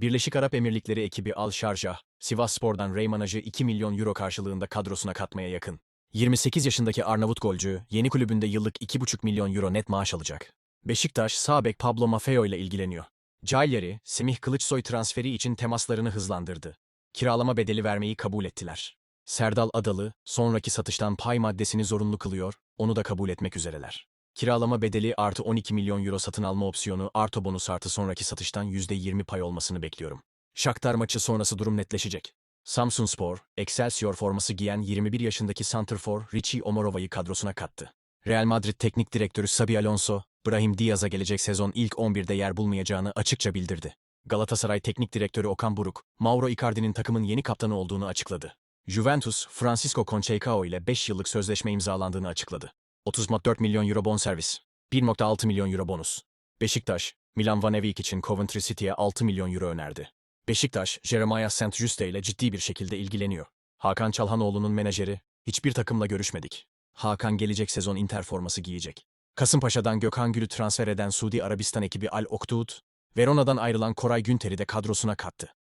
Birleşik Arap Emirlikleri ekibi Al Sharjah, Sivas Spor'dan Reymanaj'ı 2 milyon euro karşılığında kadrosuna katmaya yakın. 28 yaşındaki Arnavut golcü, yeni kulübünde yıllık 2,5 milyon euro net maaş alacak. Beşiktaş, sağ bek Pablo Maffeo ile ilgileniyor. Cagliari, Semih Kılıçsoy transferi için temaslarını hızlandırdı. Kiralama bedeli vermeyi kabul ettiler. Serdal Adalı, sonraki satıştan pay maddesini zorunlu kılıyor, onu da kabul etmek üzereler. Kiralama bedeli artı 12 milyon euro satın alma opsiyonu artı bonus artı sonraki satıştan %20 pay olmasını bekliyorum. Shakhtar maçı sonrası durum netleşecek. Samsunspor, Excelsior forması giyen 21 yaşındaki santrfor Richie Omorova'yı kadrosuna kattı. Real Madrid Teknik Direktörü Xabi Alonso, Brahim Diaz'a gelecek sezon ilk 11'de yer bulmayacağını açıkça bildirdi. Galatasaray Teknik Direktörü Okan Buruk, Mauro Icardi'nin takımın yeni kaptanı olduğunu açıkladı. Juventus, Francisco Conceição ile 5 yıllık sözleşme imzalandığını açıkladı. 30.4 milyon euro bonservis, 1.6 milyon euro bonus. Beşiktaş, Milan Van Evik için Coventry City'ye 6 milyon euro önerdi. Beşiktaş, Jeremiah St. Juste ile ciddi bir şekilde ilgileniyor. Hakan Çalhanoğlu'nun menajeri, hiçbir takımla görüşmedik. Hakan gelecek sezon Inter forması giyecek. Kasımpaşa'dan Gökhan Gül'ü transfer eden Suudi Arabistan ekibi Al Oktut, Verona'dan ayrılan Koray Günter'i de kadrosuna kattı.